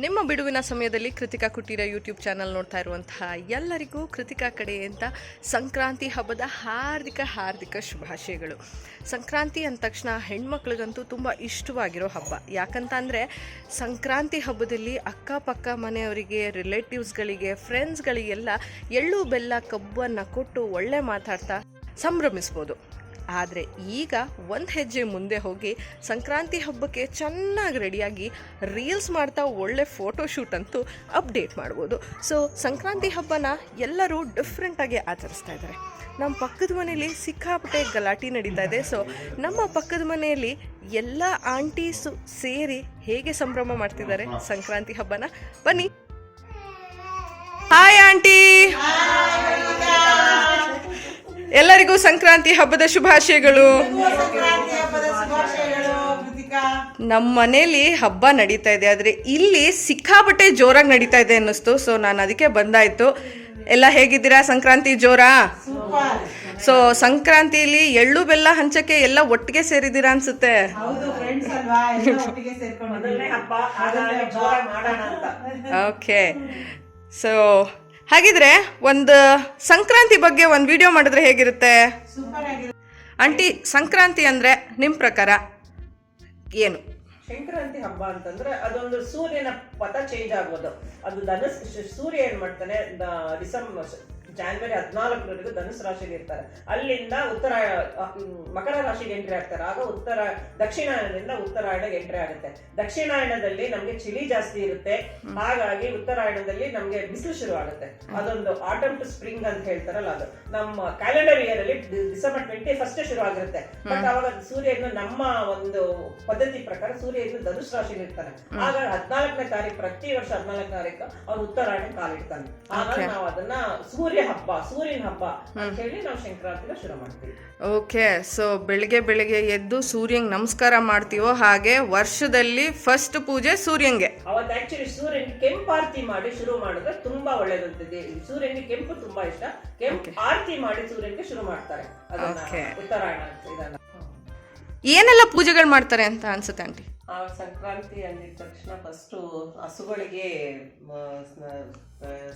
ನಿಮ್ಮ ಬಿಡುವಿನ ಸಮಯದಲ್ಲಿ ಕೃತಿಕಾ ಕುಟೀರ ಯೂಟ್ಯೂಬ್ ಚಾನಲ್ ನೋಡ್ತಾ ಇರುವಂತಹ ಎಲ್ಲರಿಗೂ ಕೃತಿಕಾ ಅಂತ ಸಂಕ್ರಾಂತಿ ಹಬ್ಬದ ಹಾರ್ದಿಕ ಹಾರ್ದಿಕ ಶುಭಾಶಯಗಳು. ಸಂಕ್ರಾಂತಿ ಅಂದ ತಕ್ಷಣ ಹೆಣ್ಮಕ್ಳಿಗಂತೂ ತುಂಬ ಇಷ್ಟವಾಗಿರೋ ಹಬ್ಬ. ಯಾಕಂತ ಅಂದರೆ ಸಂಕ್ರಾಂತಿ ಹಬ್ಬದಲ್ಲಿ ಅಕ್ಕಪಕ್ಕ ಮನೆಯವರಿಗೆ ರಿಲೇಟಿವ್ಸ್ಗಳಿಗೆ ಫ್ರೆಂಡ್ಸ್ಗಳಿಗೆಲ್ಲ ಎಳ್ಳು, ಬೆಲ್ಲ, ಕಬ್ಬನ್ನು ಕೊಟ್ಟು ಒಳ್ಳೆ ಮಾತಾಡ್ತಾ ಸಂಭ್ರಮಿಸ್ಬೋದು. ಆದರೆ ಈಗ ಒಂದು ಹೆಜ್ಜೆ ಮುಂದೆ ಹೋಗಿ ಸಂಕ್ರಾಂತಿ ಹಬ್ಬಕ್ಕೆ ಚೆನ್ನಾಗಿ ರೆಡಿಯಾಗಿ ರೀಲ್ಸ್ ಮಾಡ್ತಾ ಒಳ್ಳೆ ಫೋಟೋಶೂಟ್ ಅಂತೂ ಅಪ್ಡೇಟ್ ಮಾಡ್ಬೋದು. ಸೊ ಸಂಕ್ರಾಂತಿ ಹಬ್ಬನ ಎಲ್ಲರೂ ಡಿಫ್ರೆಂಟಾಗಿ ಆಚರಿಸ್ತಾ ಇದ್ದಾರೆ ನಮ್ಮ ಪಕ್ಕದ ಮನೆಯಲ್ಲಿ ಸಿಕ್ಕಾಪಟ್ಟೆ ಗಲಾಟೆ ನಡೀತಾ ಇದೆ. ಸೊ ನಮ್ಮ ಪಕ್ಕದ ಮನೆಯಲ್ಲಿ ಎಲ್ಲ ಆಂಟೀಸು ಸೇರಿ ಹೇಗೆ ಸಂಭ್ರಮ ಮಾಡ್ತಿದ್ದಾರೆ ಸಂಕ್ರಾಂತಿ ಹಬ್ಬನ? ಬನ್ನಿ. ಹಾಯ್ ಆಂಟಿ ಎಲ್ಲರಿಗೂ ಸಂಕ್ರಾಂತಿ ಹಬ್ಬದ ಶುಭಾಶಯಗಳು. ನಮ್ಮ ಮನೇಲಿ ಹಬ್ಬ ನಡೀತಾ ಇದೆ ಆದರೆ ಇಲ್ಲಿ ಸಿಕ್ಕಾಪಟ್ಟೆ ಜೋರಾಗಿ ನಡೀತಾ ಇದೆ ಅನ್ನಿಸ್ತು. ಸೊ ನಾನು ಅದಕ್ಕೆ ಬಂದಾಯ್ತು. ಎಲ್ಲ ಹೇಗಿದ್ದೀರಾ ಸಂಕ್ರಾಂತಿ ಜೋರಾ? ಸೊ ಸಂಕ್ರಾಂತಿಲಿ ಎಳ್ಳು ಬೆಲ್ಲ ಹಂಚಕ್ಕೆ ಎಲ್ಲ ಒಟ್ಟಿಗೆ ಸೇರಿದ್ದೀರಾ ಅನ್ಸುತ್ತೆ? ಓಕೆ ಸೊ ಹಾಗಿದ್ರೆ ಒಂದು ಸಂಕ್ರಾಂತಿ ಬಗ್ಗೆ ಒಂದು ವಿಡಿಯೋ ಮಾಡಿದ್ರೆ ಹೇಗಿರುತ್ತೆ? ಆಂಟಿ, ಸಂಕ್ರಾಂತಿ ಅಂದ್ರೆ ನಿಮ್ಮ ಪ್ರಕಾರ ಏನು? ಸಂಕ್ರಾಂತಿ ಹಬ್ಬ ಅಂತಂದ್ರೆ ಅದೊಂದು ಸೂರ್ಯನ ಪಥ ಚೇಂಜ್ ಆಗೋದು. ಅದು ಧನಸ್ ಸೂರ್ಯ ಏನ್ ಮಾಡ್ತಾನೆ ಡಿಸೆಂಬರ್ ಜಾನ್ವರಿ ಹದಿನಾಲ್ಕರವರೆಗೂ ಧನುಸ್ ರಾಶಿಯಲ್ಲಿ ಇರ್ತಾರೆ. ಅಲ್ಲಿಂದ ಉತ್ತರ ಮಕರ ರಾಶಿಗೆ ಎಂಟ್ರಿ ಆಗ್ತಾರೆ. ಆಗ ಉತ್ತರ ದಕ್ಷಿಣಾಯನದಿಂದ ಉತ್ತರಾಯಣಕ್ಕೆ ಎಂಟ್ರಿ ಆಗುತ್ತೆ. ದಕ್ಷಿಣಾಯಣದಲ್ಲಿ ನಮ್ಗೆ ಚಳಿ ಜಾಸ್ತಿ ಇರುತ್ತೆ. ಹಾಗಾಗಿ ಉತ್ತರಾಯಣದಲ್ಲಿ ನಮ್ಗೆ ಬಿಸಿಲು ಶುರು ಆಗುತ್ತೆ. ಅದೊಂದು ಆಟಮ್ ಟು ಸ್ಪ್ರಿಂಗ್ ಅಂತ ಹೇಳ್ತಾರಲ್ಲ ಅದು. ನಮ್ಮ ಕ್ಯಾಲೆಂಡರ್ ಇಯರ್ ಅಲ್ಲಿ ಡಿಸೆಂಬರ್ ಟ್ವೆಂಟಿ ಫಸ್ಟ್ ಶುರು ಆಗಿರುತ್ತೆ. ಬಟ್ ಅವಾಗ ಸೂರ್ಯನ ನಮ್ಮ ಒಂದು ಪದ್ಧತಿ ಪ್ರಕಾರ ಸೂರ್ಯನ ಧನುಷ್ ರಾಶಿಯಲ್ಲಿ ಇರ್ತಾನೆ. ಆಗ ಹದಿನಾಲ್ಕನೇ ತಾರೀಕು ಪ್ರತಿ ವರ್ಷ ಹದಿನಾಲ್ಕನೇ ತಾರೀಕು ಅವ್ರು ಉತ್ತರಾಯಣ ಕಾಲಿಡ್ತಾನೆ. ಹಾಗಾಗಿ ನಾವು ಅದನ್ನ ಸೂರ್ಯ ಹಬ್ಬ ಸೂರ್ಯನ ಹಬ್ಬ ಅಂತ ಹೇಳಿ ನಾವು ಸಂಕ್ರಾಂತಿನ ಶುರು ಮಾಡ್ತೀವಿ. ಓಕೆ ಸೊ ಬೆಳಿಗ್ಗೆ ಬೆಳಿಗ್ಗೆ ಎದ್ದು ಸೂರ್ಯಂಗ್ ನಮಸ್ಕಾರ ಮಾಡ್ತೀವೋ ಹಾಗೆ ವರ್ಷದಲ್ಲಿ ಫಸ್ಟ್ ಪೂಜೆ ಸೂರ್ಯಂಗೆ. ಅವತ್ತು ಆಕ್ಚುಲಿ ಸೂರ್ಯನಿಗೆ ಕೆಂಪು ಆರತಿ ಮಾಡಿ ಶುರು ಮಾಡಿದ್ರೆ ತುಂಬಾ ಒಳ್ಳೇದಂತದೆ ಸೂರ್ಯನಿಗೆ ಕೆಂಪು ತುಂಬಾ ಇಷ್ಟ. ಕೆಂಪು ಆರತಿ ಮಾಡಿ ಸೂರ್ಯನಿಗೆ ಶುರು ಮಾಡ್ತಾರೆ. ಅದನ್ನ Okay. ಉತ್ತರಾಯಣ ಅಂತ ಇದನ್ನ. ಏನೆಲ್ಲ ಪೂಜೆಗಳು ಮಾಡ್ತಾರೆ ಅಂತ ಅನ್ಸುತ್ತೆ ಆಂಟಿ ಆ ಸಂಕ್ರಾಂತಿ ಅಂದಿದ ತಕ್ಷಣ ಫಸ್ಟು ಹಸುಗಳಿಗೆ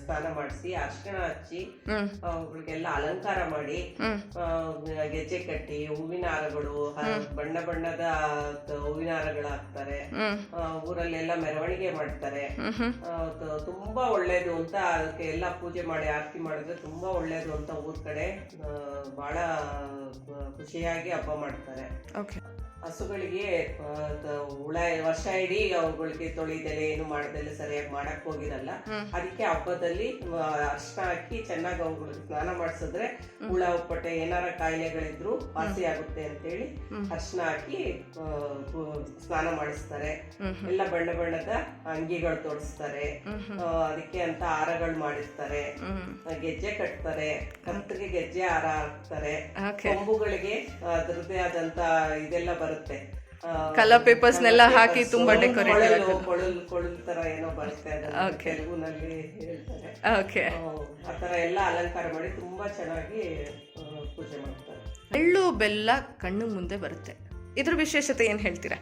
ಸ್ನಾನ ಮಾಡಿಸಿ ಅರ್ಶಿಣ ಹಚ್ಚಿ ಅವುಗಳಿಗೆಲ್ಲ ಅಲಂಕಾರ ಮಾಡಿ ಗೆಜ್ಜೆ ಕಟ್ಟಿ ಹೂವಿನ ಹಾರಗಳು ಬಣ್ಣ ಬಣ್ಣದ ಹೂವಿನ ಹಾರಗಳು ಹಾಕ್ತಾರೆ ಊರಲ್ಲೆಲ್ಲ ಮೆರವಣಿಗೆ ಮಾಡ್ತಾರೆ. ತುಂಬಾ ಒಳ್ಳೇದು ಅಂತ ಅದಕ್ಕೆ ಎಲ್ಲ ಪೂಜೆ ಮಾಡಿ ಆರತಿ ಮಾಡಿದ್ರೆ ತುಂಬಾ ಒಳ್ಳೇದು ಅಂತ ಊರ್ ಕಡೆ ಬಹಳ ಖುಷಿಯಾಗಿ ಹಬ್ಬ ಮಾಡ್ತಾರೆ. ಹಸುಗಳಿಗೆ ಹುಳ ವರ್ಷ ಇಡೀ ಅವುಗಳಿಗೆ ತೊಳಿದೆಲೆ ಏನು ಮಾಡದೆಲ್ಲ ಸರಿಯಾಗಿ ಮಾಡಕ್ ಹೋಗಿರಲ್ಲ. ಅದಕ್ಕೆ ಹಬ್ಬದಲ್ಲಿ ಅರ್ಶನ ಹಾಕಿ ಚೆನ್ನಾಗಿ ಅವುಗಳಿಗೆ ಸ್ನಾನ ಮಾಡಿಸಿದ್ರೆ ಹುಳ ಉಪ್ಪಟೆ ಏನಾರ ಕಾಯಿಲೆಗಳಿದ್ರು ವಾಸಿ ಆಗುತ್ತೆ ಅಂತೇಳಿ ಅರ್ಶಿನ ಹಾಕಿ ಸ್ನಾನ ಮಾಡಿಸ್ತಾರೆ. ಎಲ್ಲ ಬಣ್ಣ ಬಣ್ಣದ ಅಂಗಿಗಳು ತೊಡಿಸ್ತಾರೆ. ಅದಕ್ಕೆ ಅಂತ ಹಾರಗಳು ಮಾಡಿರ್ತಾರೆ ಗೆಜ್ಜೆ ಕಟ್ತಾರೆ. ಕತ್ತಿಗೆ ಗೆಜ್ಜೆ ಹಾರ ಹಾಕ್ತಾರೆ. ಕೊಂಬುಗಳಿಗೆ ಅದರದ್ದೇ ಆದಂತ ಇದೆಲ್ಲ ಬರುತ್ತೆ. ಆ, ಕಲರ್ ಪೇಪರ್ಸ್ ನೆಲ್ಲ ಹಾಕಿ ತುಂಬಾ ಡೆಕೋರೇಟ್ ಕೊಳಲು. ಕೊಳಲು ಕೊಳಲು ತರ ಏನೋ ಬರುತ್ತೆ ಅದನ್ನ Okay. ತೆಲುಗುನಲ್ಲಿ ಹೇಳ್ತಾರೆ. ಓಕೆ ಆ, ತರ ಎಲ್ಲ ಅಲಂಕಾರ ಮಾಡಿ ತುಂಬಾ ಚೆನ್ನಾಗಿ ಪೂಜೆ ಮಾಡ್ತಾರೆ. ಎಳ್ಳು ಬೆಲ್ಲ ಕಣ್ಣು ಮುಂದೆ ಬರುತ್ತೆ. ಇದ್ರ ವಿಶೇಷತೆ ಏನು ಹೇಳ್ತೀರಾ?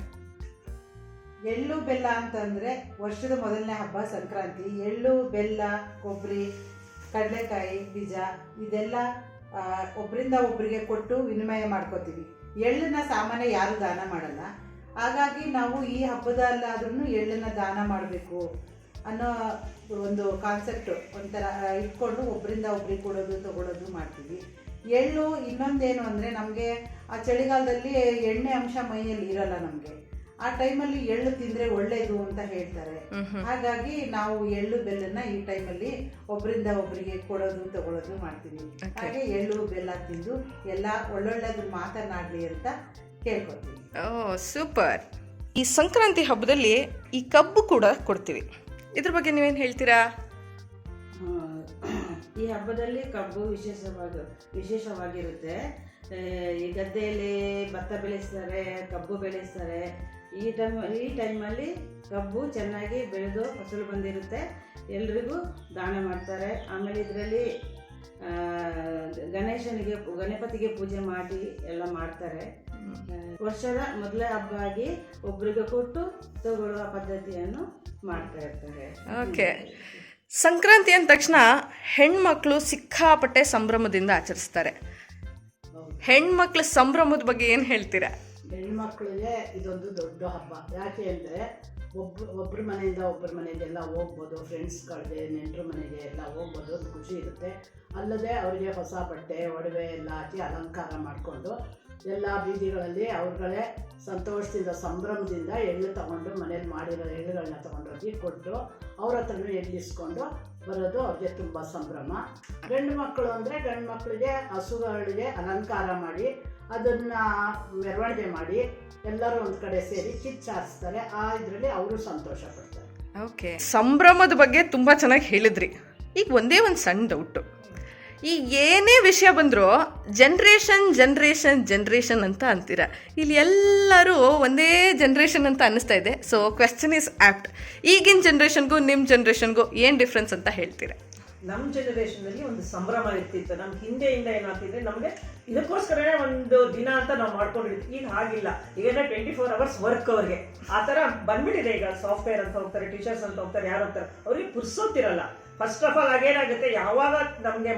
ಎಳ್ಳು ಬೆಲ್ಲ ಅಂತಂದ್ರೆ ವರ್ಷದ ಮೊದಲನೇ ಹಬ್ಬ ಸಂಕ್ರಾಂತಿ. ಎಳ್ಳು ಬೆಲ್ಲ ಕೊಬ್ಬರಿ ಕಡಲೆಕಾಯಿ ಬೀಜ ಇದೆಲ್ಲ ಒಬ್ಬರಿಂದ ಒಬ್ಬರಿಗೆ ಒಬ್ರಿಗೆ ಕೊಟ್ಟು ವಿನಿಮಯ ಮಾಡ್ಕೋತೀವಿ. ಎಳ್ಳನ್ನ ಸಾಮಾನ್ಯ ಯಾರು ದಾನ ಮಾಡಲ್ಲ. ಹಾಗಾಗಿ ನಾವು ಈ ಹಬ್ಬದಲ್ಲಾದ್ರೂ ಎಳ್ಳನ್ನ ದಾನ ಮಾಡಬೇಕು ಅನ್ನೋ ಒಂದು ಕಾನ್ಸೆಪ್ಟ್ ಒಂಥರ ಇಟ್ಕೊಂಡು ಒಬ್ಬರಿಂದ ಒಬ್ರಿಗೆ ಕೊಡೋದು ತಗೊಳ್ಳೋದು ಮಾಡ್ತೀವಿ. ಎಳ್ಳು ಇನ್ನೊಂದೇನು ಅಂದರೆ ನಮಗೆ ಆ ಚಳಿಗಾಲದಲ್ಲಿ ಎಣ್ಣೆ ಅಂಶ ಮೈಯಲ್ಲಿ ಇರಲ್ಲ ನಮಗೆ. ಆ ಟೈಮಲ್ಲಿ ಎಳ್ಳು ತಿಂದ್ರೆ ಒಳ್ಳೇದು ಅಂತ ಹೇಳ್ತಾರೆ. ಹಾಗಾಗಿ ನಾವು ಎಳ್ಳು ಬೆಲ್ಲನ ಈ ಟೈಮಲ್ಲಿ ಒಬ್ಬರಿಂದ ಒಬ್ಬರಿಗೆ ಕೊಡೋದು ತಗೊಳ್ಳೋದು ಮಾಡ್ತೀವಿ. ಹಾಗೆ ಎಳ್ಳು ಬೆಲ್ಲ ತಿಂದು ಎಲ್ಲ ಒಳ್ಳೊಳ್ಳೆದು ಮಾತನಾಡಲಿ ಅಂತ ಕೇಳ್ಕೊತೀವಿ ಓ ಸೂಪರ್. ಈ ಸಂಕ್ರಾಂತಿ ಹಬ್ಬದಲ್ಲಿ ಈ ಕಬ್ಬು ಕೂಡ ಕೊಡ್ತೀವಿ. ಇದ್ರ ಬಗ್ಗೆ ನೀವೇನು ಹೇಳ್ತೀರಾ? ಈ ಹಬ್ಬದಲ್ಲಿ ಕಬ್ಬು ವಿಶೇಷವಾಗಿ ವಿಶೇಷವಾಗಿರುತ್ತೆ. ಈ ಗದ್ದೆಯಲ್ಲಿ ಭತ್ತ ಬೆಳೆಸ್ತಾರೆ ಕಬ್ಬು ಬೆಳೆಸ್ತಾರೆ ಈ ಟೈಮ್ ಈ ಟೈಮಲ್ಲಿ ಕಬ್ಬು ಚೆನ್ನಾಗಿ ಬೆಳೆದು ಫಸಲು ಬಂದಿರುತ್ತೆ. ಎಲ್ರಿಗೂ ದಾನ ಮಾಡ್ತಾರೆ. ಆಮೇಲೆ ಇದರಲ್ಲಿ ಗಣೇಶನಿಗೆ ಗಣಪತಿಗೆ ಪೂಜೆ ಮಾಡಿ ಎಲ್ಲ ಮಾಡ್ತಾರೆ. ವರ್ಷದ ಮೊದಲೇ ಹಬ್ಬ ಆಗಿ ಒಬ್ಬರಿಗೆ ಕೊಟ್ಟು ತಗೊಳ್ಳುವ ಪದ್ಧತಿಯನ್ನು ಮಾಡ್ತಾ ಇರ್ತಾರೆ. ಓಕೆ. ಸಂಕ್ರಾಂತಿ ಅಂದ ತಕ್ಷಣ ಹೆಣ್ಮಕ್ಳು ಸಿಕ್ಕಾಪಟ್ಟೆ ಸಂಭ್ರಮದಿಂದ ಆಚರಿಸ್ತಾರೆ. ಹೆಣ್ಮಕ್ಳ ಸಂಭ್ರಮದ ಬಗ್ಗೆ ಏನು ಹೇಳ್ತೀರಾ? ಹೆಣ್ಮಕ್ಳಿಗೆ ಇದೊಂದು ದೊಡ್ಡ ಹಬ್ಬ. ಯಾಕೆ ಅಂದರೆ ಒಬ್ಬ ಒಬ್ಬರ ಮನೆಯಿಂದ ಒಬ್ಬರ ಮನೆಗೆಲ್ಲ ಹೋಗ್ಬೋದು ಫ್ರೆಂಡ್ಸ್ಗಳಿಗೆ ನೆಂಟರ ಮನೆಗೆ ಎಲ್ಲ ಹೋಗ್ಬೋದು, ಅದು ಖುಷಿ ಇರುತ್ತೆ. ಅಲ್ಲದೆ ಅವರಿಗೆ ಹೊಸ ಬಟ್ಟೆ, ಒಡವೆ ಎಲ್ಲ ಹಾಕಿ ಅಲಂಕಾರ ಮಾಡಿಕೊಂಡು ಎಲ್ಲ ಬೀದಿಗಳಲ್ಲಿ ಅವ್ರುಗಳೇ ಸಂತೋಷದಿಂದ, ಸಂಭ್ರಮದಿಂದ ಎಳ್ಳು ತಗೊಂಡು ಮನೇಲಿ ಮಾಡಿರೋ ಎಳ್ಳುಗಳನ್ನ ತಗೊಂಡೋಗಿ ಕೊಟ್ಟು ಅವ್ರ ಹತ್ರನೂ ಎಳ್ಳಿಸ್ಕೊಂಡು ಬರೋದು ಅವ್ರಿಗೆ ತುಂಬ ಸಂಭ್ರಮ. ಗಂಡು ಮಕ್ಕಳು ಅಂದರೆ ಗಂಡು ಮಕ್ಕಳಿಗೆ ಹಸುಗಳಿಗೆ ಅಲಂಕಾರ ಮಾಡಿ ಅದನ್ನು ಮೆರವಣಿಗೆ ಮಾಡಿ ಎಲ್ಲರೂ ಒಂದು ಕಡೆ ಸೇರಿ ಕಿಚ್ಚಾರಿಸ್ತಾರೆ ಆ ಇದರಲ್ಲಿ ಅವರು ಸಂತೋಷ ಪಡ್ತಾರೆ. ಓಕೆ. ಸಂಭ್ರಮದ ಬಗ್ಗೆ ತುಂಬ ಚೆನ್ನಾಗಿ ಹೇಳಿದ್ರಿ. ಈಗ ಒಂದೇ ಒಂದು ಸಣ್ಣ ಡೌಟು ಈ ಏನೇ ವಿಷಯ ಬಂದರೂ ಜನ್ರೇಷನ್ ಜನ್ರೇಷನ್ ಜನ್ರೇಷನ್ ಅಂತ ಅಂತೀರ? ಇಲ್ಲಿ ಎಲ್ಲರೂ ಒಂದೇ ಜನ್ರೇಷನ್ ಅಂತ ಅನ್ನಿಸ್ತಾ ಇದೆ. ಸೊ ಕ್ವೆಶ್ಚನ್ ಇಸ್ ಆ್ಯಪ್ಟ್ ಈಗಿನ ಜನ್ರೇಷನ್ಗೂ ನಿಮ್ಮ ಜನ್ರೇಷನ್ಗೂ ಏನು ಡಿಫ್ರೆನ್ಸ್ ಅಂತ ಹೇಳ್ತೀರಾ? ನಮ್ಮ ಜನರೇಷನ್ ಅಲ್ಲಿ ಒಂದು ಸಂಭ್ರಮ ಇರ್ತಿತ್ತು. ನಮ್ ಹಿಂದೆಯಿಂದ ಏನಾಗ್ತಿದ್ರೆ ನಮ್ಗೆ ಇದಕ್ಕೋಸ್ಕರನೇ ಒಂದು ದಿನ ಅಂತ ನಾವು ಮಾಡ್ಕೊಂಡಿರ್ತೀವಿ ಈಗ ಹಾಗಿಲ್ಲ. ಈಗ ಟ್ವೆಂಟಿ ಫೋರ್ ಅವರ್ಸ್ ವರ್ಕ್ ಅವ್ರಿಗೆ. ಆ ತರ ಬಂದ್ಬಿಟ್ಟಿದೆ ಈಗ ಸಾಫ್ಟ್ವೇರ್ ಅಂತ ಹೋಗ್ತಾರೆ ಟೀಚರ್ಸ್ ಅಂತ ಹೋಗ್ತಾರೆ ಯಾರು ಹೋಗ್ತಾರೆ. ಅವ್ರಿಗೆ ಪುರ್ಸೋತಿರಲ್ಲ. ಫಸ್ಟ್ ಆಫ್ ಆಲ್ ಆಗೇನಾಗುತ್ತೆ ಯಾವಾಗ ನಮ್ಗೆ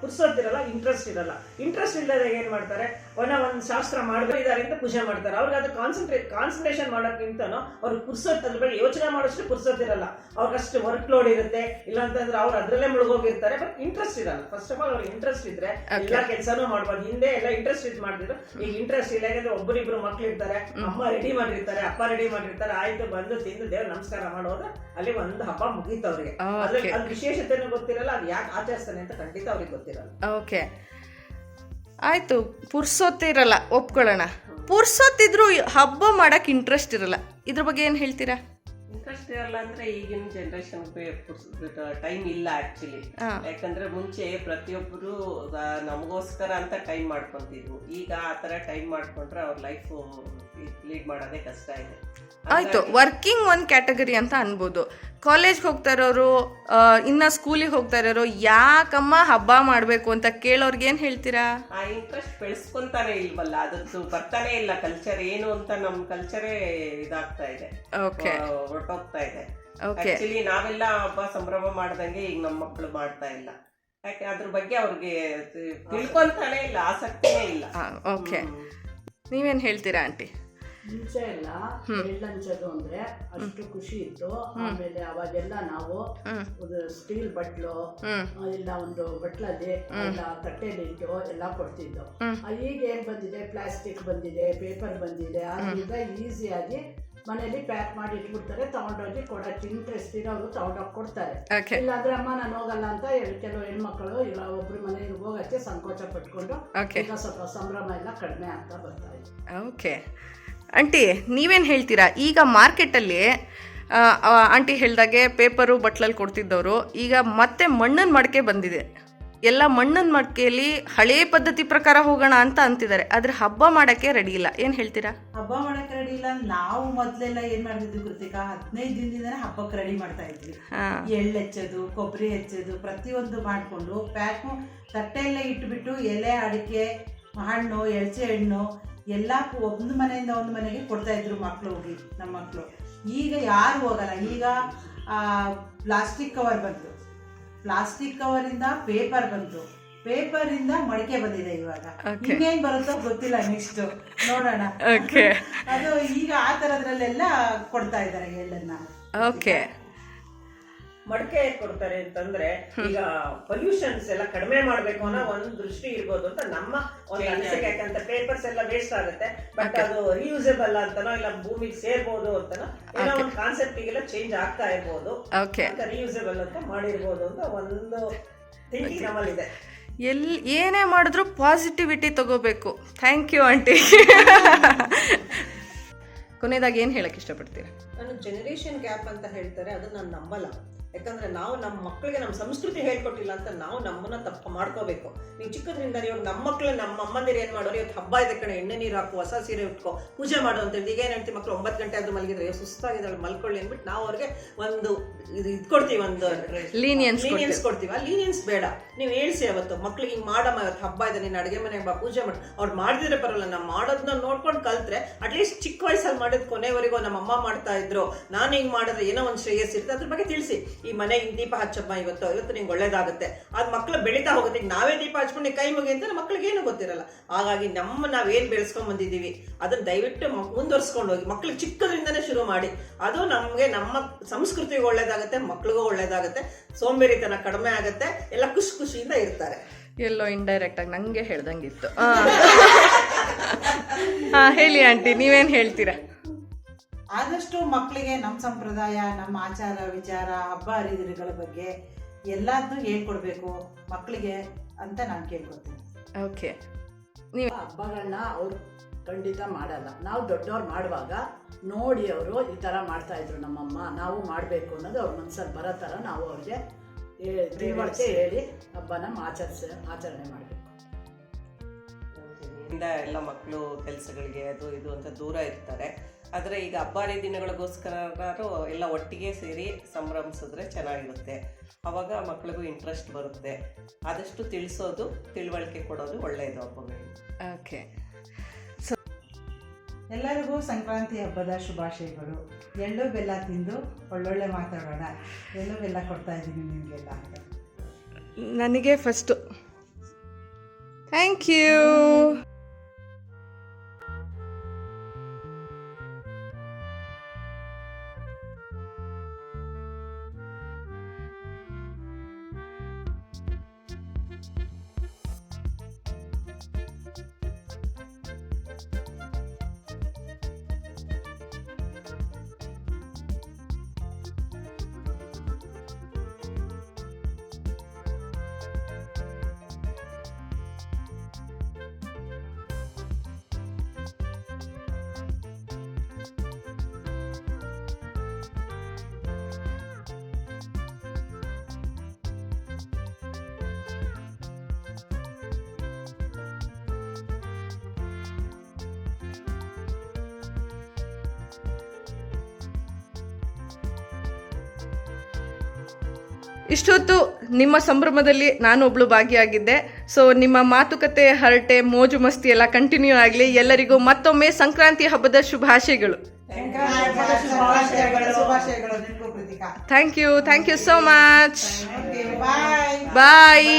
ಪುರ್ಸೋತಿರಲ್ಲ ಇಂಟ್ರೆಸ್ಟ್ ಇರಲ್ಲ. ಇಂಟ್ರೆಸ್ಟ್ ಇಲ್ಲದೆ ಏನ್ ಮಾಡ್ತಾರೆ? ಒಂದ ಒಂದು ಶಾಸ್ತ್ರ ಮಾಡಬೇಕಾದ್ರೆ ಅಂತ ಪೂಜೆ ಮಾಡ್ತಾರೆ. ಅವ್ರಿಗೆ ಅದು ಕಾನ್ಸಂಟ್ರೇಟ್ ಕಾನ್ಸಂಟ್ರೇಷನ್ ಮಾಡೋಕ್ಕಿಂತನೂ ಅವ್ರಿಗೆ ಪುರ್ಸೋತ್ ಅದ್ರ ಬಗ್ಗೆ ಯೋಚನೆ ಮಾಡೋಷ್ಟು ಪುರ್ಸೋತಿರಲ್ಲ. ಅವ್ರಿಗಷ್ಟು ವರ್ಕ್ ಲೋಡ್ ಇರುತ್ತೆ. ಇಲ್ಲ ಅಂತಂದ್ರೆ ಅವ್ರು ಅದ್ರಲ್ಲೇ ಮುಳುಗೋಗಿರ್ತಾರೆ. ಬಟ್ ಇಂಟ್ರೆಸ್ಟ್ ಇರಲ್ಲ. ಫಸ್ಟ್ ಆಫ್ ಆಲ್ ಅವ್ರಿಗೆ ಇಂಟ್ರೆಸ್ಟ್ ಇದ್ರೆ ಎಲ್ಲ ಕೆಲಸನೂ ಮಾಡ್ಬೋದು. ಹಿಂದೆ ಎಲ್ಲ ಇಂಟ್ರೆಸ್ಟ್ ಇದ್ ಮಾಡ್ತಿದ್ರು. ಈಗ ಇಂಟ್ರೆಸ್ಟ್ ಇಲ್ಲ ಯಾಕಂದ್ರೆ ಒಬ್ಬರಿಬ್ರು ಮಕ್ಳು ಇರ್ತಾರೆ ಅಮ್ಮ ರೆಡಿ ಮಾಡಿರ್ತಾರೆ ಅಪ್ಪ ರೆಡಿ ಮಾಡಿರ್ತಾರೆ ಆಯ್ತು ಬಂದು ತಿಂದು ದೇವ್ರ ನಮಸ್ಕಾರ ಮಾಡೋದು ಅಲ್ಲಿ ಒಂದು ಹಬ್ಬ ಮುಗೀತು ಅವ್ರಿಗೆ. ಅದ್ರಲ್ಲಿ Okay. ಅದ್ ವಿಶೇಷತೆನೂ ಗೊತ್ತಿರಲ್ಲ ಅದು ಯಾಕೆ ಆಚರಿಸ್ತಾನೆ ಅಂತ ಖಂಡಿತ ಅವ್ರಿಗೆ ಗೊತ್ತಿರಲ್ಲ. ಓಕೆ ಆಯ್ತು ಪುರ್ಸೋತ್ತಿರಲ್ಲ ಒಪ್ಕೊಳ್ಳೋಣ. ಪುರ್ಸೋತಿದ್ರು ಹಬ್ಬ ಮಾಡಕ್ ಇಂಟ್ರೆಸ್ಟ್ ಇರಲ್ಲ. ಇದ್ರ ಬಗ್ಗೆ ಏನ್ ಹೇಳ್ತೀರಾ? ಇಂಟ್ರೆಸ್ಟ್ ಇರಲ್ಲ ಅಂದ್ರೆ ಈಗಿನ ಜನರೇಷನ್ ಟೈಮ್ ಇಲ್ಲ ಆಕ್ಚುಲಿ ಯಾಕಂದ್ರೆ ಮುಂಚೆ ಪ್ರತಿಯೊಬ್ಬರು ನಮಗೋಸ್ಕರ ಅಂತ ಟೈಮ್ ಮಾಡ್ಕೊಂತಿದ್ವು ಈಗ ಆ ತರ ಟೈಮ್ ಮಾಡ್ಕೊಂಡ್ರೆ ಅವ್ರ ಲೈಫ್ ಲೀಡ್ ಮಾಡೋದೇ ಕಷ್ಟ ಇದೆ. ಆಯ್ತು ವರ್ಕಿಂಗ್ ಒಂದ್ ಕ್ಯಾಟಗರಿ ಅಂತ ಅನ್ಬೋದು. ಕಾಲೇಜ್ಗೆ ಹೋಗ್ತಾ ಇರೋರು ಇನ್ನ ಸ್ಕೂಲಿಗೆ ಹೋಗ್ತಾ ಇರೋರು ಯಾಕಮ್ಮ ಹಬ್ಬ ಮಾಡಬೇಕು ಅಂತ ಕೇಳೋರ್ಗೆ ಏನು ಹೇಳ್ತೀರಾ? ಆ ಇಂಟ್ರೆಸ್ಟ್ ಬೆಳೆಸ್ಕೊಂತಾನೆ ಇಲ್ವಲ್ಲ? ಅದ್ರದ್ದು ಬರ್ತಾನೆ ಇಲ್ಲ. ಕಲ್ಚರ್ ಏನು ಅಂತ ನಮ್ಮ ಕಲ್ಚರೇ ಇದಾಗ್ತಾ ಇದೆ. ಓಕೆ ಆ, ಹೊರ್ಟೋಗ್ತಾ ಇದೆ. ಓಕೆ ಆಕ್ಚುಲಿ ನಾವೆಲ್ಲ ಹಬ್ಬ ಸಂಭ್ರಮ ಮಾಡ್ದಂಗೆ ಈಗ ನಮ್ಮ ಮಕ್ಕಳು ಮಾಡ್ತಾ ಇಲ್ಲ. ಯಾಕೆ? ಅದ್ರ ಬಗ್ಗೆ ಅವ್ರಿಗೆ ತಿಳ್ಕೊಂತಾನೆ ಇಲ್ಲ. ಆಸಕ್ತಿನೇ ಇಲ್ಲ. ಓಕೆ. ನೀವೇನು ಹೇಳ್ತೀರಾ ಆಂಟಿ? ಮುಂಚೆ ಎಲ್ಲ ಎಳ್ಳಂಚೋದು ಅಂದ್ರೆ ಅಷ್ಟು ಖುಷಿ ಇತ್ತು. ಆಮೇಲೆ ಅವಾಗೆಲ್ಲ ನಾವು ಸ್ಟೀಲ್ ಬಟ್ಲು. ಇಲ್ಲ ಒಂದು ಬಟ್ಲಲ್ಲಿ ಎಲ್ಲ ತಟ್ಟೆಲಿ ಇಟ್ಟು ಎಲ್ಲ ಕೊಡ್ತಿದ್ದು. ಈಗ ಏನ್ ಬಂದಿದೆ? ಪ್ಲಾಸ್ಟಿಕ್ ಬಂದಿದೆ ಪೇಪರ್ ಬಂದಿದೆ. ಆದ್ರಿಂದ ಈಸಿಯಾಗಿ ಮನೇಲಿ ಪ್ಯಾಕ್ ಮಾಡಿ ಇಟ್ಬಿಡ್ತಾರೆ. ತಗೊಂಡೋಗಿ ಕೊಡಕ್ಕೆ ಇಂಟ್ರೆಸ್ಟ್ ಇರೋರು ತಗೊಂಡೋಗಿ ಕೊಡ್ತಾರೆ. ಇಲ್ಲಾಂದ್ರೆ ಅಮ್ಮ ನಾನು ಹೋಗಲ್ಲ ಅಂತ ಹೇಳಿ ಕೆಲವು ಹೆಣ್ಮಕ್ಳು ಇಲ್ಲ ಒಬ್ರು ಮನೆಗೆ ಹೋಗಕ್ಕೆ ಸಂಕೋಚ ಪಟ್ಕೊಂಡು ಈಗ ಸ್ವಲ್ಪ ಸಂಭ್ರಮ ಎಲ್ಲ ಕಡಿಮೆ ಆಗ್ತಾ ಬರ್ತಾ ಇದೆ. ಓಕೆ ಆಂಟಿ ನೀವೇನು ಹೇಳ್ತೀರಾ? ಈಗ ಮಾರ್ಕೆಟಲ್ಲಿ ಆಂಟಿ ಹೇಳ್ದಾಗೆ ಪೇಪರು ಬಟ್ಲಲ್ಲಿ ಕೊಡ್ತಿದ್ದವರು. ಈಗ ಮತ್ತೆ ಮಣ್ಣಿನ ಮಡಕೆ ಬಂದಿದೆ. ಎಲ್ಲ ಮಣ್ಣಿನ ಮಡಕೆಯಲ್ಲಿ ಹಳೇ ಪದ್ಧತಿ ಪ್ರಕಾರ ಹೋಗೋಣ ಅಂತ ಅಂತಿದ್ದಾರೆ. ಆದರೆ ಹಬ್ಬ ಮಾಡೋಕ್ಕೆ ರೆಡಿ ಇಲ್ಲ. ಏನು ಹೇಳ್ತೀರಾ? ಹಬ್ಬ ಮಾಡಕ್ಕೆ ರೆಡಿ ಇಲ್ಲ. ನಾವು ಮೊದ್ಲೆಲ್ಲ ಏನು ಮಾಡ್ತಿದ್ವಿ ಕೃತಿಕಾ? ಹದಿನೈದು ದಿನದಿಂದ ಹಬ್ಬಕ್ಕೆ ರೆಡಿ ಮಾಡ್ತಾ ಇದ್ವಿ. ಎಳ್ಳು ಹೆಚ್ಚೋದು ಕೊಬ್ಬರಿ ಹೆಚ್ಚೋದು ಪ್ರತಿಯೊಂದು ಮಾಡಿಕೊಂಡು ಪ್ಯಾಕು ತಟ್ಟೆಯಲ್ಲೇ ಇಟ್ಬಿಟ್ಟು ಎಲೆ ಅಡಿಕೆ ಹಣ್ಣು ಎಳಚೆ ಹಣ್ಣು ಎಲ್ಲ ಒಂದು ಮನೆಯಿಂದ ಒಂದು ಮನೆಗೆ ಕೊಡ್ತಾ ಇದ್ರು ಮಕ್ಕಳು ಹೋಗಿ ನಮ್ಮ ಮಕ್ಕಳು ಈಗ ಯಾರು ಹೋಗಲ್ಲ. ಈಗ ಪ್ಲಾಸ್ಟಿಕ್ ಕವರ್ ಬಂತು. ಪ್ಲಾಸ್ಟಿಕ್ ಕವರಿಂದ ಪೇಪರ್ ಬಂತು. ಪೇಪರಿಂದ ಮಡಿಕೆ ಬಂದಿದೆ ಇವಾಗ. ಇನ್ನೇನ್ ಬರುತ್ತೋ ಗೊತ್ತಿಲ್ಲ ನೆಕ್ಸ್ಟ್ ನೋಡೋಣ. ಅದು ಈಗ ಆ ತರದ್ರಲ್ಲೆಲ್ಲ ಕೊಡ್ತಾ ಇದ್ದಾರೆ ಎಲ್ಲನ್ನ. ಓಕೆ ಮಡಕೆ ಕೊಡ್ತಾರೆ ಅಂತಂದ್ರೆ ಈಗ ಪೊಲ್ಯೂಷನ್ಸ್ ಎಲ್ಲ ಕಡಿಮೆ ಮಾಡ್ಬೇಕು ಅನ್ನೋ ಒಂದು ದೃಷ್ಟಿ ಇರ್ಬೋದು ಅಂತ ನಮ್ಮ ಒಂದು ಅನಿಸಿಕೆ. ಯಾಕಂತ ಪೇಪರ್ಸ್ ಎಲ್ಲ ವೇಸ್ಟ್ ಆಗುತ್ತೆ. ಬಟ್ ಅದು ರಿಯೂಸಬಲ್ ಅಂತನೋ ಇಲ್ಲ ಭೂಮಿಗೆ ಸೇರ್ಬೋದು ಅಂತನೋ ಏನೋ ಒಂದು ಕಾನ್ಸೆಪ್ಟ್ ಈಗೆಲ್ಲ ಚೇಂಜ್ ಆಗ್ತಾ ಇರ್ಬೋದು. ರಿಯೂಸಬಲ್ ಅಂತ ಮಾಡಿರ್ಬೋದು ಅಂತ ಒಂದು ಥಿಂಕಿಂಗ್ ನಮ್ಮಲ್ಲಿದೆ. ಎಲ್ಲಿ ಏನೇ ಮಾಡಿದ್ರು ಪಾಸಿಟಿವಿಟಿ ತಗೋಬೇಕು. ಥ್ಯಾಂಕ್ ಯು ಆಂಟಿ ಕೊನೆಯದಾಗಿ ಏನು ಹೇಳಕ್ಕೆ ಇಷ್ಟಪಡ್ತೀರಾ? ನಾನು ಜನರೇಷನ್ ಗ್ಯಾಪ್ ಅಂತ ಹೇಳ್ತಾರೆ ಅದು ನಾನು ನಂಬಲ್ಲ. ಯಾಕಂದ್ರೆ ನಾವು ನಮ್ಮ ಮಕ್ಕಳಿಗೆ ನಮ್ಮ ಸಂಸ್ಕೃತಿ ಹೇಳ್ಕೊಟ್ಟಿಲ್ಲ ಅಂತ ನಾವು ನಮ್ಮನ್ನ ತಪ್ಪು ಮಾಡ್ಕೋಬೇಕು. ನೀವು ಚಿಕ್ಕದ್ರಿಂದ ಇವಾಗ ನಮ್ಮ ಮಕ್ಕಳು ನಮ್ಮ ಅಮ್ಮಂದಿರು ಏನ್ ಮಾಡೋರು ಇವತ್ತು ಹಬ್ಬ ಇದೆ ಕಣೆ ಎಣ್ಣೆ ನೀರು ಹಾಕು ಹೊಸ ಸೀರೆ ಉಟ್ಕೋ ಪೂಜೆ ಮಾಡು ಅಂತ ಹೇಳಿ ಈಗ ಏನ್ ಹೇಳ್ತೀವಿ ಮಕ್ಕಳು ಒಂಬತ್ತು ಗಂಟೆ ಆದ್ರೂ ಮಲಗಿದ್ರೆ ಸುಸ್ತಾಗಿದ್ದಾಳೆ ಮಲ್ಕೊಳ್ಳಿ ಅಂದ್ಬಿಟ್ಟು ನಾವು ಅವ್ರಿಗೆ ಒಂದು ಇದು ಇದ್ ಕೊಡ್ತೀವಿ ಒಂದು ಲೀನಿಯನ್ಸ್ ಲೀನಿಯನ್ಸ್ ಕೊಡ್ತೀವಿ. ಆ ಲೀನಿಯನ್ಸ್ ಬೇಡ. ನೀವು ಹೇಳ್ಸಿ ಅವತ್ತು ಮಕ್ಳಿಗೆ ಹಿಂಗೆ ಮಾಡಮ್ಮ ಇವತ್ತು ಹಬ್ಬ ಇದೆ ನೀನು ಅಡುಗೆ ಮನೆಗೆ ಬಾ ಪೂಜೆ ಮಾಡಿ. ಅವ್ರು ಮಾಡಿದ್ರೆ ಬರಲ್ಲ ನಾವು ಮಾಡೋದನ್ನ ನೋಡ್ಕೊಂಡು ಕಲ್ತ್ರೆ ಅಟ್ಲೀಸ್ಟ್ ಚಿಕ್ಕ ವಯಸ್ಸಲ್ಲಿ ಮಾಡಿದ ಕೊನೆವರೆಗೂ ನಮ್ಮ ಅಮ್ಮ ಮಾಡ್ತಾ ಇದ್ರು. ನಾನು ಹಿಂಗೆ ಮಾಡಿದ್ರೆ ಏನೋ ಒಂದು ಶ್ರೇಯಸ್ ಇರುತ್ತೆ ಅದ್ರ ಬಗ್ಗೆ ತಿಳಿಸಿ. ಈ ಮನೆ ದೀಪ ಹಚ್ಚಪ್ಪ ಇವತ್ತು ಇವತ್ತು ನಿಂಗೆ ಒಳ್ಳೇದಾಗುತ್ತೆ. ಅದು ಮಕ್ಕಳು ಬೆಳೀತಾ ಹೋಗುತ್ತೆ. ಈಗ ನಾವೇ ದೀಪ ಹಚ್ಕೊಂಡು ಕೈ ಮುಗಿ ಅಂತ ಮಕ್ಳಿಗೆ ಏನು ಗೊತ್ತಿರಲ್ಲ. ಹಾಗಾಗಿ ನಮ್ಮ ನಾವೇನು ಬೆಳೆಸ್ಕೊಂಡ್ ಬಂದಿದ್ದೀವಿ ಅದನ್ನ ದಯವಿಟ್ಟು ಮುಂದುವರ್ಸ್ಕೊಂಡು ಹೋಗಿ. ಮಕ್ಳು ಚಿಕ್ಕದ್ರಿಂದನೇ ಶುರು ಮಾಡಿ. ಅದು ನಮಗೆ ನಮ್ಮ ಸಂಸ್ಕೃತಿಗೂ ಒಳ್ಳೇದಾಗುತ್ತೆ, ಮಕ್ಳಿಗೂ ಒಳ್ಳೇದಾಗುತ್ತೆ. ಸೋಂಬೇರಿತನ ಕಡಿಮೆ ಆಗುತ್ತೆ. ಎಲ್ಲ ಖುಷಿ ಖುಷಿಯಿಂದ ಇರ್ತಾರೆ. ಎಲ್ಲೋ ಇಂಡೈರೆಕ್ಟ್ ಆಗಿ ನಂಗೆ ಹೇಳ್ದಂಗಿತ್ತು ಹಾ ಹೇಳಿ ಆಂಟಿ, ನೀವೇನ್ ಹೇಳ್ತೀರಾ? ಆದಷ್ಟು ಮಕ್ಕಳಿಗೆ ನಮ್ಮ ಸಂಪ್ರದಾಯ ನಮ್ಮ ಆಚಾರ ವಿಚಾರ ಹಬ್ಬ ಹರಿದಿನಗಳ ಬಗ್ಗೆ ಎಲ್ಲದನ್ನೂ ಹೇಳ್ಕೊಡ್ಬೇಕು ಮಕ್ಕಳಿಗೆ ಅಂತ ನಾನು ಕೇಳ್ಕೊತೀನಿ ಓಕೆ. ನೀವು ಹಬ್ಬಗಳನ್ನ ಅವ್ರು ಖಂಡಿತ ಮಾಡಲ್ಲ. ನಾವು ದೊಡ್ಡವ್ರು ಮಾಡುವಾಗ ನೋಡಿ ಅವರು ಈ ಥರ ಮಾಡ್ತಾ ಇದ್ರು ನಮ್ಮಮ್ಮ ನಾವು ಮಾಡಬೇಕು ಅನ್ನೋದು ಅವ್ರ ಮನಸ್ಸಲ್ಲಿ ಬರೋ ಥರ ನಾವು ಅವ್ರಿಗೆ ತಿಳಿವಳಿಕೆ ಹೇಳಿ ಹಬ್ಬನ ಆಚರಿಸ ಆಚರಣೆ ಮಾಡಬೇಕು. ಎಲ್ಲ ಮಕ್ಕಳು ಕೆಲಸಗಳಿಗೆ ಅದು ಇದು ಅಂತ ದೂರ ಇರ್ತಾರೆ. ಆದರೆ ಈಗ ಹಬ್ಬ ಹರಿದಿನಗಳಿಗೋಸ್ಕರ ಎಲ್ಲ ಒಟ್ಟಿಗೆ ಸೇರಿ ಸಂಭ್ರಮಿಸಿದ್ರೆ ಚೆನ್ನಾಗಿರುತ್ತೆ. ಅವಾಗ ಮಕ್ಕಳಿಗೂ ಇಂಟ್ರೆಸ್ಟ್ ಬರುತ್ತೆ. ಆದಷ್ಟು ತಿಳಿಸೋದು ತಿಳುವಳಿಕೆ ಕೊಡೋದು ಒಳ್ಳೆಯದು ಹಬ್ಬಗಳು. ಓಕೆ ಸೊ ಎಲ್ಲರಿಗೂ ಸಂಕ್ರಾಂತಿ ಹಬ್ಬದ ಶುಭಾಶಯಗಳು. ಎಳ್ಳು ಬೆಲ್ಲ ತಿಂದು ಒಳ್ಳೊಳ್ಳೆ ಮಾತಾಡೋಣ. ಎಳ್ಳು ಬೆಲ್ಲ ಕೊಡ್ತಾ ಇದ್ದೀನಿ ನಿಮಗೆಲ್ಲ. ನನಗೆ ಫಸ್ಟು ಥ್ಯಾಂಕ್ ಯು ಇಷ್ಟೊತ್ತು ನಿಮ್ಮ ಸಂಭ್ರಮದಲ್ಲಿ ನಾನು ಒಬ್ಳು ಭಾಗಿಯಾಗಿದ್ದೆ. ಸೊ ನಿಮ್ಮ ಮಾತುಕತೆ ಹರಟೆ ಮೋಜು ಮಸ್ತಿ ಎಲ್ಲ ಕಂಟಿನ್ಯೂ ಆಗಲಿ. ಎಲ್ಲರಿಗೂ ಮತ್ತೊಮ್ಮೆ ಸಂಕ್ರಾಂತಿ ಹಬ್ಬದ ಶುಭಾಶಯಗಳು. Thank you thank you so much bye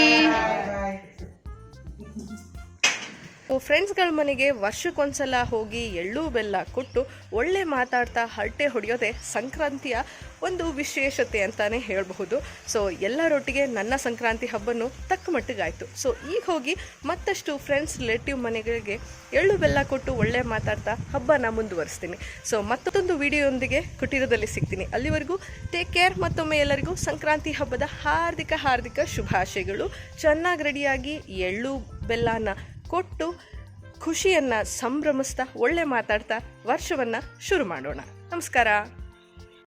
ಫ್ರೆಂಡ್ಸ್ಗಳ ಮನೆಗೆ ವರ್ಷಕ್ಕೊಂದ್ಸಲ ಹೋಗಿ ಎಳ್ಳು ಬೆಲ್ಲ ಕೊಟ್ಟು ಒಳ್ಳೆ ಮಾತಾಡ್ತಾ ಹರಟೆ ಹೊಡೆಯೋದೇ ಸಂಕ್ರಾಂತಿಯ ಒಂದು ವಿಶೇಷತೆ ಅಂತಾನೆ ಹೇಳಬಹುದು. ಸೊ ಎಲ್ಲರೊಟ್ಟಿಗೆ ನನ್ನ ಸಂಕ್ರಾಂತಿ ಹಬ್ಬನು ತಕ್ಕ ಮಟ್ಟಿಗಾಯಿತು. ಸೊ ಈಗ ಹೋಗಿ ಮತ್ತಷ್ಟು ಫ್ರೆಂಡ್ಸ್ ರಿಲೇಟಿವ್ ಮನೆಗಳಿಗೆ ಎಳ್ಳು ಬೆಲ್ಲ ಕೊಟ್ಟು ಒಳ್ಳೆ ಮಾತಾಡ್ತಾ ಹಬ್ಬನ ಮುಂದುವರಿಸ್ತೀನಿ. ಸೊ ಮತ್ತೊಂದು ವಿಡಿಯೋದೊಂದಿಗೆ ಕುಟೀರದಲ್ಲಿ ಸಿಗ್ತೀನಿ. ಅಲ್ಲಿವರೆಗೂ ಟೇಕ್ ಕೇರ್ ಮತ್ತೊಮ್ಮೆ ಎಲ್ಲರಿಗೂ ಸಂಕ್ರಾಂತಿ ಹಬ್ಬದ ಹಾರ್ದಿಕ ಹಾರ್ದಿಕ ಶುಭಾಶಯಗಳು. ಚೆನ್ನಾಗಿ ರೆಡಿಯಾಗಿ ಎಳ್ಳು ಬೆಲ್ಲನ ಕೊಟ್ಟು ಖುಷಿಯನ್ನು ಸಂಭ್ರಮಿಸ್ತಾ ಒಳ್ಳೆ ಮಾತಾಡ್ತಾ ವರ್ಷವನ್ನು ಶುರು ಮಾಡೋಣ. ನಮಸ್ಕಾರ.